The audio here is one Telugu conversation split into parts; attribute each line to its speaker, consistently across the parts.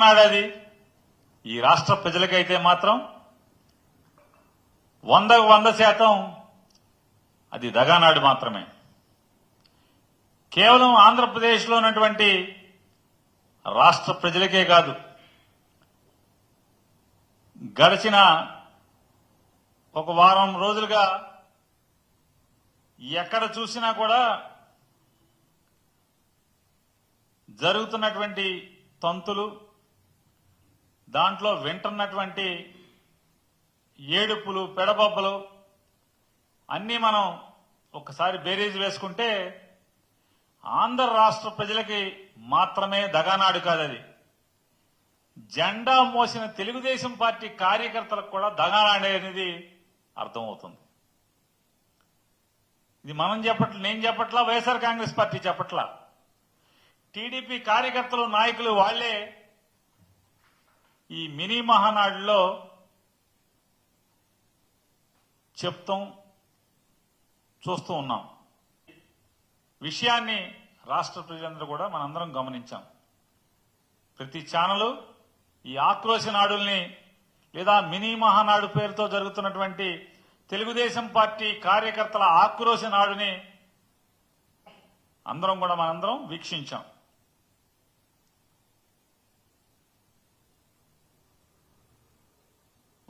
Speaker 1: నాడు ఈ రాష్ట్ర ప్రజలకైతే మాత్రం వందకు వంద శాతం అది దగానాడు మాత్రమే. కేవలం ఆంధ్రప్రదేశ్లో ఉన్నటువంటి రాష్ట్ర ప్రజలకే కాదు గడిచిన ఒక వారం రోజులుగా ఎక్కడ చూసినా కూడా జరుగుతున్నటువంటి తంతులు దాంట్లో వింటున్నటువంటి ఏడుపులు పెడబొబ్బలు అన్నీ మనం ఒకసారి బేరీజ్ వేసుకుంటే ఆంధ్ర రాష్ట్ర ప్రజలకి మాత్రమే దగానాడు కాదది. జెండా మోసిన తెలుగుదేశం పార్టీ కార్యకర్తలకు కూడా దగానాడే అనేది అర్థమవుతుంది. ఇది మనం చెప్పట్ల నేను చెప్పట్లా వైఎస్ఆర్ కాంగ్రెస్ పార్టీ చెప్పట్లా. టీడీపీ కార్యకర్తలు నాయకులు వాళ్ళే ఈ మినీ మహానాడులో చెప్తాం చూస్తూ ఉన్నాం. విషయాన్ని రాష్ట్ర ప్రజలందరూ కూడా మనందరం గమనించాం. ప్రతి ఛానలు ఈ ఆక్రోశ నాడుల్ని లేదా మినీ మహానాడు పేరుతో జరుగుతున్నటువంటి తెలుగుదేశం పార్టీ కార్యకర్తల ఆక్రోశ నాడుని అందరం కూడా మనందరం వీక్షించాం.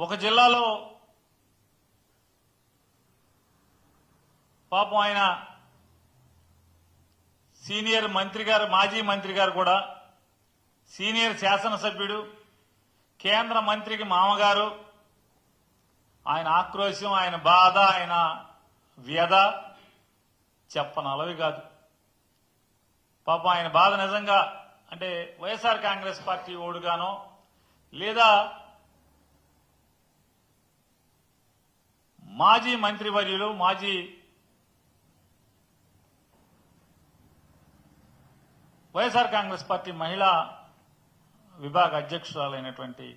Speaker 1: ఒక జిల్లాలో పాపం ఆయన సీనియర్ మంత్రి గారు మాజీ మంత్రి గారు కూడా సీనియర్ శాసనసభ్యుడు కేంద్ర మంత్రికి మామగారు ఆయన ఆక్రోశం ఆయన బాధ ఆయన వ్యధ చెప్పనలవి కాదు. పాపం ఆయన బాధ నిజంగా అంటే వైఎస్ఆర్ కాంగ్రెస్ పార్టీ ఓడుగానో లేదా మాజీ మంత్రివర్యులు మాజీ వైఎస్ఆర్ కాంగ్రెస్ పార్టీ మహిళా విభాగ అధ్యక్షురాలైనటువంటి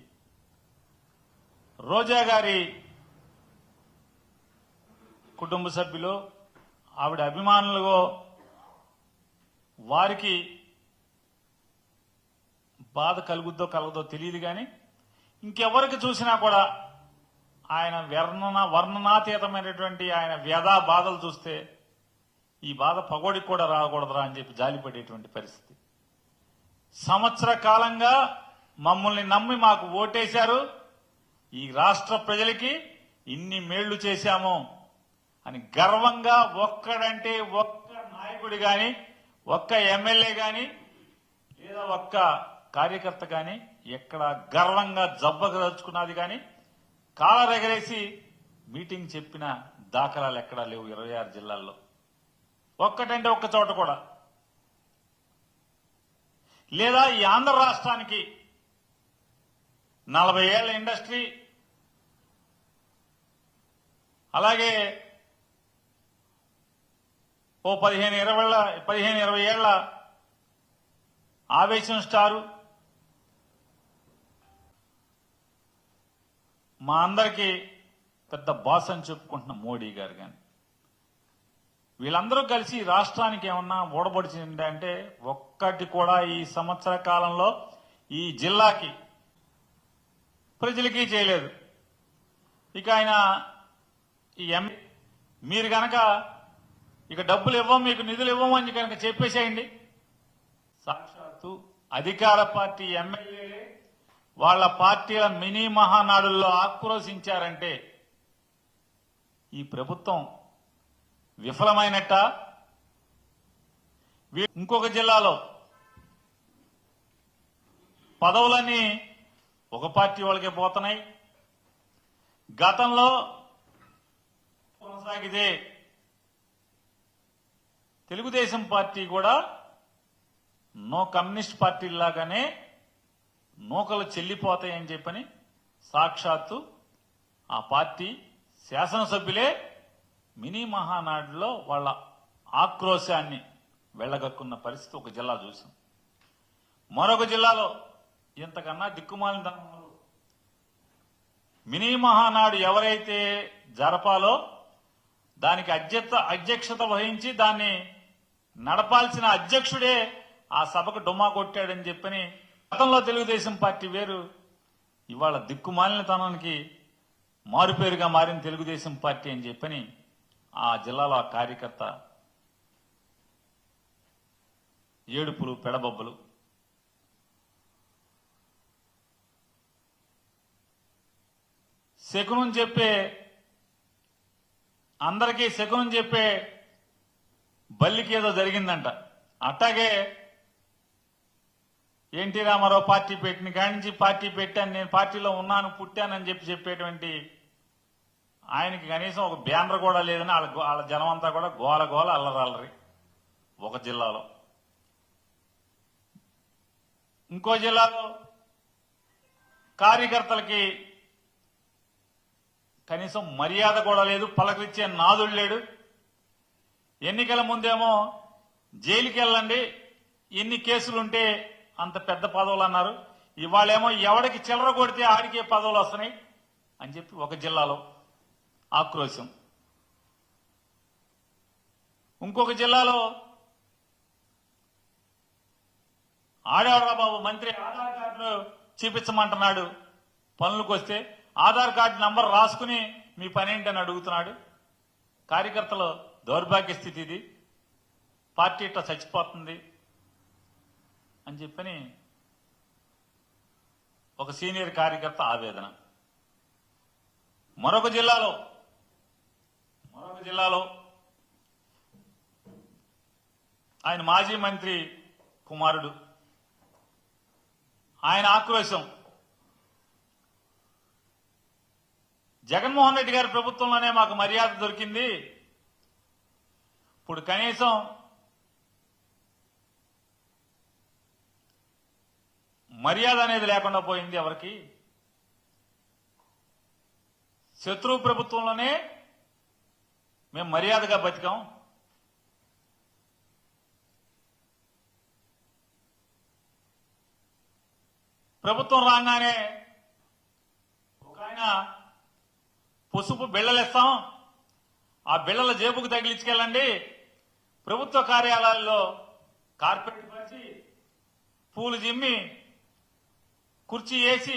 Speaker 1: రోజా గారి కుటుంబ సభ్యులు ఆవిడ అభిమానులుగా వారికి బాధ కలుగుద్దో కలగదో తెలియదు కానీ ఇంకెవరికి చూసినా కూడా ఆయన వర్ణన వర్ణనాతీతమైనటువంటి ఆయన వ్యధా బాధలు చూస్తే ఈ బాధ పగోడికి కూడా రాకూడదురా అని చెప్పి జాలిపడేటువంటి పరిస్థితి. సంవత్సర కాలంగా మమ్మల్ని నమ్మి మాకు ఓటేశారు. ఈ రాష్ట్ర ప్రజలకి ఇన్ని మేళ్ళు చేశాము అని గర్వంగా ఒక్కడంటే ఒక్క నాయకుడు గాని ఒక్క ఎమ్మెల్యే గాని లేదా ఒక్క కార్యకర్త గాని ఎక్కడ గర్వంగా జబ్బగదలుచుకున్నది కానీ కాలరెగరేసి మీటింగ్ చెప్పిన దాఖలాలు ఎక్కడా లేవు ఇరవై ఆరు జిల్లాల్లో. ఒక్కటంటే ఒక్క చోట కూడా. లేదా ఈ ఆంధ్ర రాష్ట్రానికి నలభై ఏళ్ళ ఇండస్ట్రీ అలాగే ఓ పదిహేను ఇరవై పదిహేను ఇరవై ఏళ్ళ ఆవేశం స్టారు మా అందరికీ పెద్ద బాస్ అని చెప్పుకుంటున్న మోడీ గారు కానీ వీళ్ళందరూ కలిసి రాష్ట్రానికి ఏమన్నా ఓడబడిచింది అంటే ఒక్కటి కూడా ఈ సంవత్సర కాలంలో ఈ జిల్లాకి ప్రజలకి చేయలేదు. ఇక ఆయన ఈ ఎం మీరు గనక ఇక డబ్బులు ఇవ్వం మీకు నిధులు ఇవ్వమని కనుక చెప్పేసేయండి. సాక్షాత్తు అధికార పార్టీ ఎమ్మెల్యే వాళ్ళ పార్టీల మినీ మహానాడుల్లో ఆక్రోశించారంటే ఈ ప్రభుత్వం విఫలమైనట్ట? ఇంకొక జిల్లాలో పదవులన్నీ ఒక పార్టీ వాళ్ళకే పోతున్నాయి. గతంలో కొనసాగితే తెలుగుదేశం పార్టీ కూడా నో కమ్యూనిస్ట్ పార్టీ లాగానే నూకలు చెల్లిపోతాయని చెప్పని సాక్షాత్తు ఆ పార్టీ శాసనసభ్యులే మినీ మహానాడులో వాళ్ళ ఆక్రోశాన్ని వెళ్ళగక్కున్న పరిస్థితి ఒక జిల్లా చూసాం. మరొక జిల్లాలో ఇంతకన్నా దిక్కుమాలిన మినీ మహానాడు ఎవరైతే జరపాలో దానికి అధ్యక్ష అధ్యక్షత వహించి దాన్ని నడపాల్సిన అధ్యక్షుడే ఆ సభకు డుమ్మా కొట్టాడని చెప్పని గతంలో తెలుగుదేశం పార్టీ వేరు ఇవాళ దిక్కుమాలినతనానికి మారుపేరుగా మారిన తెలుగుదేశం పార్టీ అని చెప్పని ఆ జిల్లాలో ఆ కార్యకర్త ఏడుపులు పెడబొబ్బలు. శకునం చెప్పే అందరికీ శకునం చెప్పే బల్లికి ఏదో జరిగిందంట. అట్టాగే ఎన్టీ రామారావు పార్టీ పెట్టిన కాడి నుంచి పార్టీ పెట్టాను నేను పార్టీలో ఉన్నాను పుట్టానని చెప్పి చెప్పేటువంటి ఆయనకి కనీసం ఒక బ్యానర్ కూడా లేదని వాళ్ళ వాళ్ళ జనం అంతా కూడా గోల గోల అల్లరల్లరి ఒక జిల్లాలో. ఇంకో జిల్లాలో కార్యకర్తలకి కనీసం మర్యాద కూడా లేదు పలకరించే నాదుడు లేడు. ఎన్నికల ముందేమో జైలుకి వెళ్ళండి ఎన్ని కేసులుంటే అంత పెద్ద పదవులు అన్నారు. ఇవాళేమో ఎవడికి చిల్లర కొడితే ఆడికే పదవులు వస్తున్నాయి అని చెప్పి ఒక జిల్లాలో ఆక్రోశం. ఇంకొక జిల్లాలో ఆడేవరా బాబు మంత్రి ఆధార్ కార్డులు చూపించమంటున్నాడు. పనులకు వస్తే ఆధార్ కార్డు నంబర్ రాసుకుని మీ పని ఏంటని అడుగుతున్నాడు. కార్యకర్తల దౌర్భాగ్య స్థితి ఇది. పార్టీ ఇట్లా చచ్చిపోతుంది. అని చెప్పని ఒక సీనియర్ కార్యకర్త ఆవేదన. మరొక జిల్లాలో మరొక జిల్లాలో ఆయన మాజీ మంత్రి కుమారుడు. ఆయన ఆక్రోశం. జగన్మోహన్ రెడ్డి గారి ప్రభుత్వంలోనే మాకు మర్యాద దొరికింది. ఇప్పుడు కనీసం మర్యాద అనేది లేకుండా పోయింది ఎవరికి? శత్రువు ప్రభుత్వంలోనే మేము మర్యాదగా బతికాం. ప్రభుత్వం రాగానే ఒక ఆయన పసుపు బిళ్ళలిస్తాం. ఆ బిళ్ళల జేబుకు తగిలించుకెళ్ళండి. ప్రభుత్వ కార్యాలయాల్లో కార్పెట్ పరిచి పూలు జిమ్మి కుర్చీ వేసి